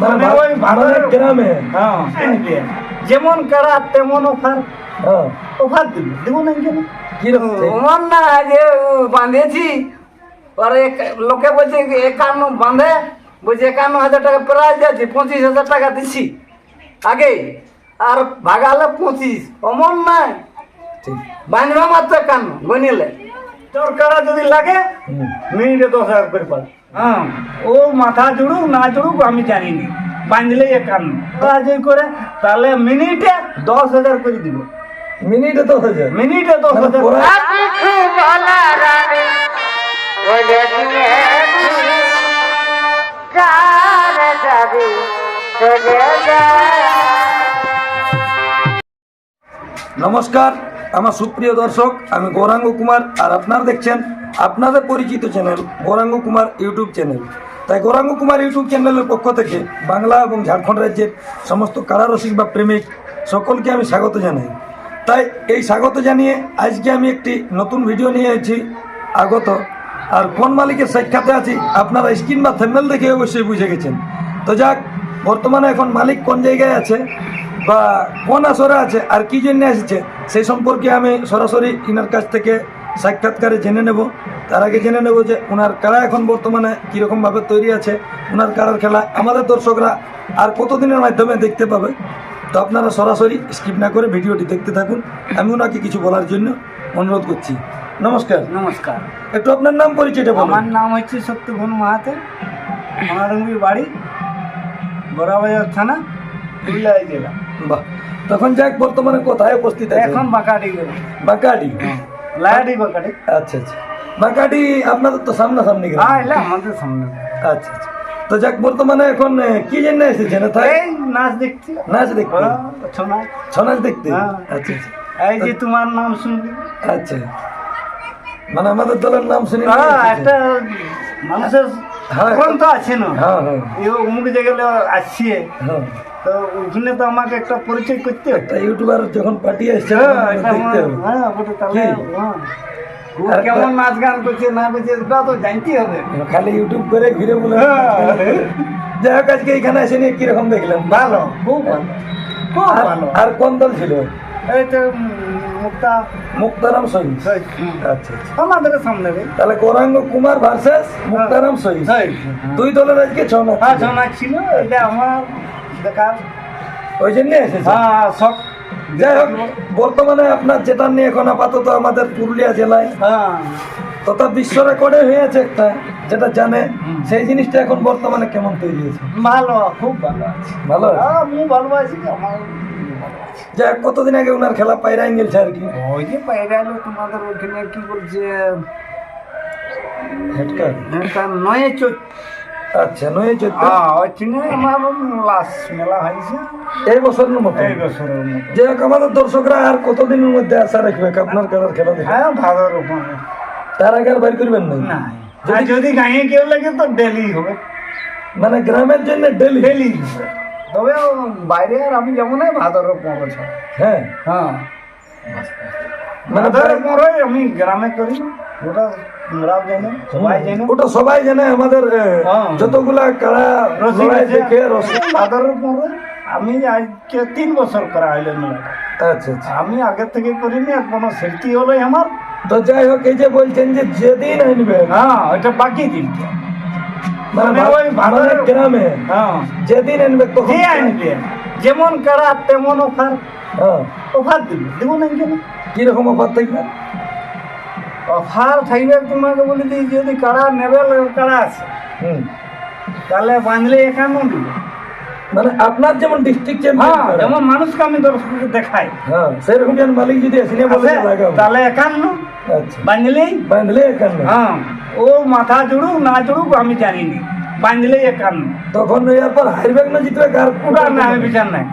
মানে মানে ওই মানে গ্রামে। হ্যাঁ যেমন কাড়া তেমন অফার। হ্যাঁ। অফার দিব দিব না কেন আমার না যে বাঁধেছি আর লোকে বলছে একান্ন বাঁধে। বলছে একান্ন হাজার টাকা প্রাইজ আছে পঁচিশ হাজার টাকা দিচ্ছি আগে। আর ভাগালে পঁচিশ। অমন নাই। বাঁধবে মাত্র একান্ন। গনিলে। তোর যদি লাগে মিনিটে দশ হাজার করে পাবে হ্যাঁ। ও মাথা জুড়ুক না জুড়ুক আমি জানি নি বাঁধলে একান্ন জয় করে তাহলে মিনিটে দশ হাজার করে দিব। মিনিটে দশ হাজার? মিনিটে দশ মানে হাজার। নমস্কার। আমার সুপ্রিয় দর্শক, আমি গৌরাঙ্গ কুমার, আর আপনারা দেখছেন আপনাদের পরিচিত channel Gouranga Kumar YouTube channel তাই গৌরাঙ্গ কুমার ইউটিউব চ্যানেলের পক্ষ থেকে বাংলা এবং ঝাড়খণ্ড রাজ্যের সমস্ত কারারসিক বা প্রেমিক সকলকে আমি স্বাগত জানাই। তাই এই স্বাগত জানিয়ে আজকে আমি একটি নতুন ভিডিও নিয়ে এসেছি আগত। আর কোন মালিকের সাক্ষাতে আছি, আপনারা স্ক্রিন বা থেমেল দেখে অবশ্যই বুঝে গেছেন। তো যাক, বর্তমানে এখন মালিক কোন জায়গায় আছে বা কোন আসরে আছে আর কি জন্য এসেছে সেই সম্পর্কে আমি সরাসরি ইনার কাছ থেকে সাক্ষাৎকারে জেনে নেব। তার আগে জেনে নেব যে ওনার কারা এখন বর্তমানে কীরকমভাবে তৈরি আছে ওনার কারার খেলা আমাদের দর্শকরা আর কতদিনের মাধ্যমে দেখতে পাবে তো আপনারা সরাসরি স্কিপ না করে ভিডিওটি দেখতে থাকুন। আমি ওনাকে কিছু বলার জন্য অনুরোধ করছি। নমস্কার। নমস্কার। একটু আপনার নাম পরিচয়টা আমার বলুন নাম হচ্ছে সত্যঘন মাহাতো আমারঙ্গির বাড়ি বড়াবাজার থানা পুরুলিয়া জেলা। বাহ। তখন যাক বর্তমানে কোথায় উপস্থিত আছে এখন গেল বাঁকাডি লায়াটি বাঁকাটি আচ্ছা আচ্ছা। বাঁকাডি আপনাদের তো সামনাসামনি গ্রাম হ্যাঁ এলা আমাদের সামনে। আচ্ছা আচ্ছা। তো যাক বর্তমানে এখন কি জন্য এসেছেন? তাই? এই নাচ দেখছি নাচ দেখতে? হ্যাঁ, ছৌ নাচ। দেখতে? হ্যাঁ। আচ্ছা আচ্ছা। এই যে তোমার নাম শুনবি আচ্ছা। মানে আমাদের দলের নাম শুনে হ্যাঁ একটা মানুষের হ্যাঁ। কোন তো আছে না? হ্যাঁ হ্যাঁ। এই অমুক জায়গায় আসছে। হ্যাঁ। তো ওখানে তো আমাকে একটা পরিচয় করতে হবে। একটা ইউটিউবার যখন পাঠিয়ে এসছে হ্যাঁ, হ্যাঁ, ওটা তাহলে, হ্যাঁ। কেমন নাচ গান করছে না করছে ওটা তো জানতে হবে। খালি ইউটিউব করে ঘিরে বলে হ্যাঁ। যাই হোক আজকে এখানে এসে নিয়ে কীরকম দেখলেন ভালো খুব ভালো খুব আর- ভালো। আর কোন দল ছিল? এই তো উম, মুক্তা মুক্তারাম সহিদ আচ্ছা আচ্ছা। আমাদের সামনে তাহলে গৌরাঙ্গ কুমার ভার্সেস মুক্তারাম সহিদ শহীদ। দুই দলের আজকে ছ হ্যাঁ ছিল এটা আমার দেখার ওই জন্য? হ্যাঁ সব যাই হোক বর্তমানে আপনার যেটা নিয়ে এখন আপাতত আমাদের পুরুলিয়া জেলায় হ্যাঁ। তথা বিশ্ব রেকর্ডে হয়েছে একটা যেটা জানে সেই জিনিসটা এখন বর্তমানে কেমন তৈরি হয়েছে? ভালো খুব ভালো আছে। ভালো হ্যাঁ, আমি ভালো আছি আমার যাই কতদিন আগে ওনার খেলা পায়রাই গেলছে আর কি? ওই যে এলো তোমাদের ওখানে কি বলছে? হেডকার একটা নয় চোখ আচ্ছা নয় আমার লাশ মেলা হয়েছে। এই বছরের মতো? এই বছরের যাই আমাদের দর্শকরা আর কতদিনের মধ্যে আশা রাখবে? আপনার খেলার খেলা হ্যাঁ ভালোর উপরে তার আগে আর বাইর করবেন না? না। যদি গাঁয়ে কেউ লাগে তো ডেলি হবে। মানে গ্রামের জন্য ডেলি? ডেলি তবে বাইরে আর আমি যেমন ভাদর পনেরো হ্যাঁ। হ্যাঁ। আমি গ্রামে করি ওটা সবাই জানো। ওটা সবাই জানে আমাদের হ্যাঁ। যতগুলা কারা দেখে আমি আজকে তিন বছর করা হইল আচ্ছা আচ্ছা। আমি আগে থেকে করিনি আর কোনো সেফটি হলো আমার। তো যাই হোক এই যে বলছেন যে যেদিন আনবে হ্যাঁ ওইটা বাকি দিন মানে মানে ওই মানে গ্রামে হ্যাঁ। যেদিন আনবে তখন আনবে? যেমন কাড়া তেমন অফার। হ্যাঁ। অফার দিব দিব না কেন? কীরকম অফার থাকবে? অফার থাকবে তোমাকে বলে দিই যদি কাড়া নেবে কাড়া আছে। হুম। তাহলে বাঁধলে একান্ন দিব। মানে আপনার যেমন ডিস্ট্রিক্ট চ্যাম্পিয়ন যেমন মানুষকে আমি দর্শককে দেখাই। হ্যাঁ সেরকম যেন মালিক যদি আসিনে বলে তাহলে একান্ন। আচ্ছা। বাঁধলেই? বাঁধলে এখানে হ্যাঁ ও মাথা জুড়ুক না জুড়ুক আমি জানি না বাঁধলেই একান্ন। তখন এরপর হারবে না জিতবে কার? ওটা না আমি বিচার নাই।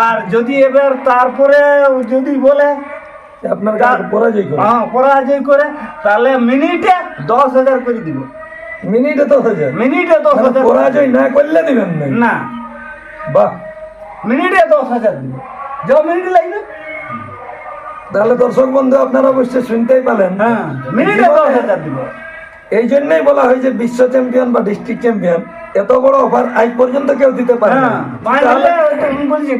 আর যদি এবার তারপরে যদি বলে আপনার কাছে পরাজয় করে। হ্যাঁ পরাজয় করে তাহলে মিনিটে দশ হাজার করে দিব। মিনিটে দশ হাজার? মিনিটে দশ মানে হাজার। পরাজয় না করলে দিবেন না না। বাহ। মিনিটে দশ হাজার দিব। যে মিনিট লাগবে তাহলে দর্শক বন্ধু আপনারা অবশ্যই শুনতেই পেলেন হ্যাঁ মিনিটে দশ হাজার দিব। এই জন্যই বলা হয় যে বিশ্ব চ্যাম্পিয়ন বা ডিস্ট্রিক্ট চ্যাম্পিয়ন এত বড় অফার আজ পর্যন্ত কেউ দিতে পারে না হ্যাঁ বলছি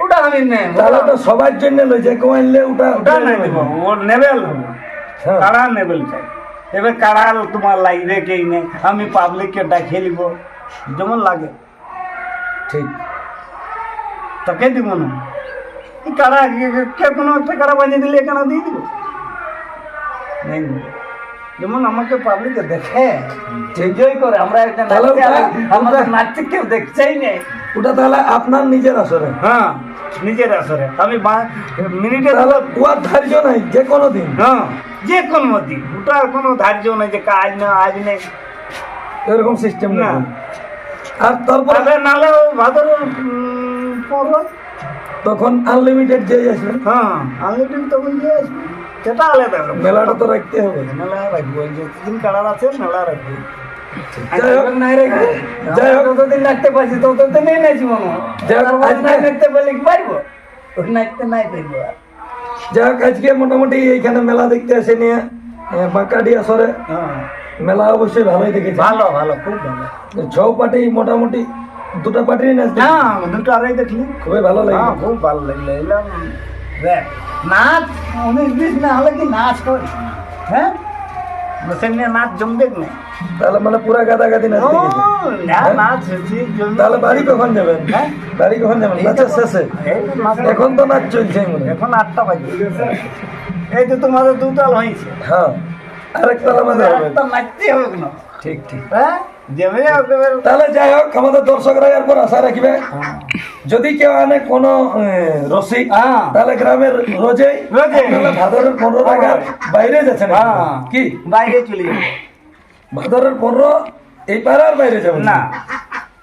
ওটা আমি নেই তাহলে তো সবার জন্য লই যে কেউ আনলে ওটা ওটা নাই দেবো ও নেবেল হ্যাঁ। কাড়া নেবেল চাই? এবার কাড়া তোমার লাগবে কেই নেই আমি পাবলিককে ডাকিয়ে নিব। যেমন লাগে। ঠিক। তোকে দিব না। কাড়া কে- কোনো একটা কাড়া বানিয়ে দিলে কেন দিয়ে দিব? নেই। যেমন আমাকে পাবলিকে দেখে এনজয় করে আমরা একটা আমাদের নাচতে কেউ দেখছেই নেই ওটা তাহলে আপনার নিজের আসরে? হ্যাঁ নিজের আসরে। আমি মিনিটে তাহলে ওয়ার ধার্য নাই যে কোনো দিন। হ্যাঁ যে কোনো দিন। ওটার কোনো ধার্য নেই যে কাজ না আজ নেই। এরকম সিস্টেম না। আর তারপরে নালে ভাদর তখন আনলিমিটেড যে আসবে। হ্যাঁ আনলিমিটেড তখন যে আসবে। সেটা আলাদা মেলাটা তো রাখতে হবে। মেলা রাখব যতদিন কালার আছে মেলা রাখব। যাই হোক। নাই রেখে যাই হোক। যতদিন নাচতে পারছি ততদিনই নাচি যাই হোক, আজকে- নাই নাচতে পারলে কি পারব। নাচতে নাই পারব আর। যাই হোক আজকে মোটামুটি এইখানে মেলা দেখতে আসে নিয়ে এ, বাঁকাডি আসরে হ্যাঁ। মেলা অবশ্যই ভালোই দেখেছে। ভালো ভালো খুব ভালো। ছ পার্টি মোটামুটি দুটা পার্টি নাচ হ্যাঁ দুটো আড়াই দেখলি খুবই ভালো হ্যাঁ লাগে খুব ভালো লাগল। দেখ নাচ উনিশ বিশ না হলে কি নাচ করি? হ্যাঁ? সেমনি নাচ জমবে না তাহলে মানে পুরা গাদা গাদি নাচ না, নাচ হচ্ছে তাহলে বাড়ি কখন যাবেন? হ্যাঁ? বাড়ি কখন যাবেন? নাচের শেষে? এখন তো নাচ চলছে এখন আটটা বাজে। এই তো তোমাদের দুতাল হয়েছে। হ্যাঁ। নাচতে হবে। না ঠিক ঠিক। হ্যাঁ? তাহলে যাই হোক আমাদের দর্শকরা এরপর আশা রাখবে। যদি কেউ আনে কোনো রসিক হ্যাঁ। তাহলে গ্রামের। তাহলে ভাদরের পনেরো টাকা বাইরে যাচ্ছে না কি? বাইরে চলে যাবে। ভাদরের পনেরো এই পাড়ার বাইরে যাবে না।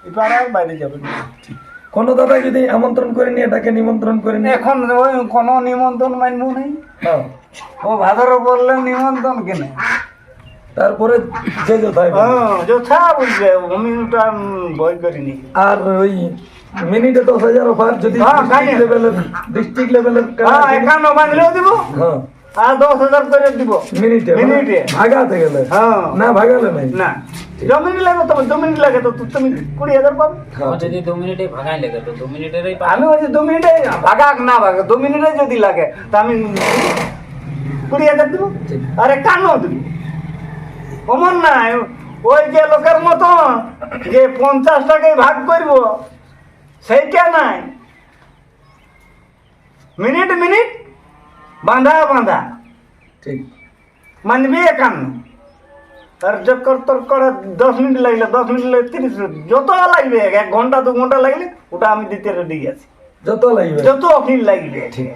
এবার আর বাইরে যাবে না। কোনো দাদা যদি আমন্ত্রণ করে নিয়ে এটাকে নিমন্ত্রণ করে নিয়ে? এখন ওই কোনো নিমন্ত্রণ মানবো নাই। ও। ভাদর বললে নিমন্ত্রণ কেনে? তারপরে যে যথায় যথা বুঝবে আমি ভয় করিনি। আর ওই মিনিটে দশ হাজার অফার যদি হ্যাঁ, ডিস্ট্রিক্ট লেভেলের ডিস্ট্রিক্ট লেভেলের হ্যাঁ একান্ন দিব। হ্যাঁ। আর দশ হাজার করে দিব। মিনিটে মানে মিনিটে। ভাগাতে গেলে? হ্যাঁ। না ভাগালে নাই? না। জমিন লাগে তো দু লাগে তো তুমি কুড়ি হাজার পাবে। হ্যাঁ, যদি দু মিনিটে ভাগাই লেগে তো দু মিনিটেরই আমি বলছি দু মিনিটে ভাগাক না ভাগে দু মিনিটে যদি লাগে তা আমি কুড়ি হাজার দিব। আরে কানো দিব। অমন না ওই যে লোকের মতো যে পঞ্চাশ টাকায় ভাগ করব সেইটা নাই মিনিট মিনিট বাঁধা বাঁধা ঠিক মানবি একান্ন আর চক্কর তোর করে দশ মিনিট লাগলে দশ মিনিট লাগলে তিরিশ মিনিট যত লাগবে এক ঘণ্টা দু ঘণ্টা লাগলে ওটা আমি দিতে রেডি আছি। যত লাগবে। যত অখিল লাগবে। ঠিক।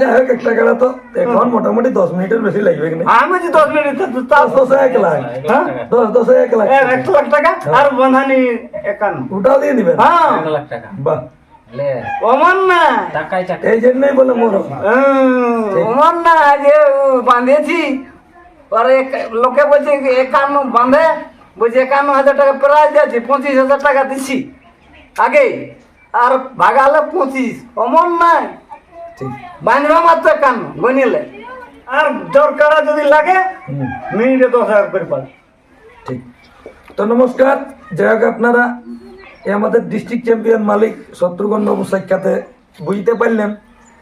যাই হোক একটা গাড়া তো। এখন মোটামুটি দশ মিনিটের বেশি লাগবে কি না? আমি বলছি দশ মিনিট দশ দশে এক লাখ। হ্যাঁ? দশ দশে এক লাখ এক একশো লাখ টাকা আর বাঁধানি একান্ন। ওটাও দিয়ে দিবেন। হ্যাঁ। এক লাখ টাকা। বাহ। লে। অমন না। এই জন্যই বলে মোর। হুম, ওমন না যে ও বাঁধেছি আর এক- লোকে বলছে একান্ন বাঁধে। বলছে একান্ন হাজার টাকা প্রাইজ আছে পঁচিশ হাজার টাকা দিচ্ছি আগে। আর ভাগালে পঁচিশ। অমন নাই। বাঁধবা মাত্র একান্ন গনিলে আর দরকার যদি লাগে মিনিটে দশ হাজার করে পাবে। ঠিক। তো নমস্কার যাই হোক আপনারা এই আমাদের ডিস্ট্রিক্ট চ্যাম্পিয়ন মালিক শত্রুঘ্ন বাবু সাক্ষাতে বুঝতে পারলেন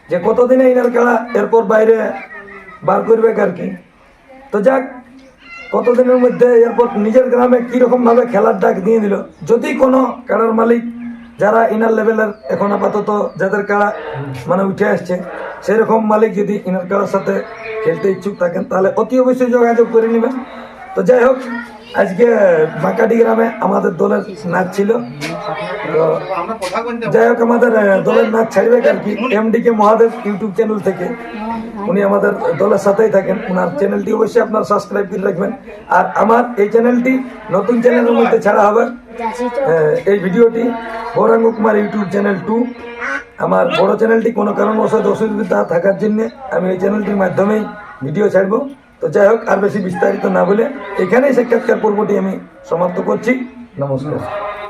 যে কতদিনে ইনার খেলা এরপর বাইরে বার করবে আর কি। তো যাক কতদিনের মধ্যে এরপর নিজের গ্রামে কীরকম ভাবে খেলার ডাক দিয়ে দিল। যদি কোনো কাড়ার মালিক যারা ইনার লেভেলের এখন আপাতত যাদের কারা মানে উঠে আসছে, সেরকম মালিক যদি ইনার কারোর সাথে খেলতে ইচ্ছুক থাকেন, তাহলে অতি অবশ্যই যোগাযোগ করে নেবেন। তো যাই হোক, আজকে বাঁকাডি গ্রামে আমাদের দলের নাচ ছিল। তো যাই হোক, আমাদের দলের নাচ ছাড়বে আর কি? MD K Mahadev YouTube channel থেকে। উনি আমাদের দলের সাথেই থাকেন। ওনার চ্যানেলটি অবশ্যই আপনার সাবস্ক্রাইব করে রাখবেন। আর আমার এই চ্যানেলটি নতুন চ্যানেলের মধ্যে ছাড়া হবে। এই ভিডিওটি Gouranga Kumar YouTube channel to আমার বড় চ্যানেলটি কোনো কারণবশত অসুবিধা থাকার জন্য আমি এই চ্যানেলটির মাধ্যমেই ভিডিও ছাড়বো। তো যাই হোক, আর বেশি বিস্তারিত না বলে এখানেই সাক্ষাৎকার পর্বটি আমি সমাপ্ত করছি। নমস্কার।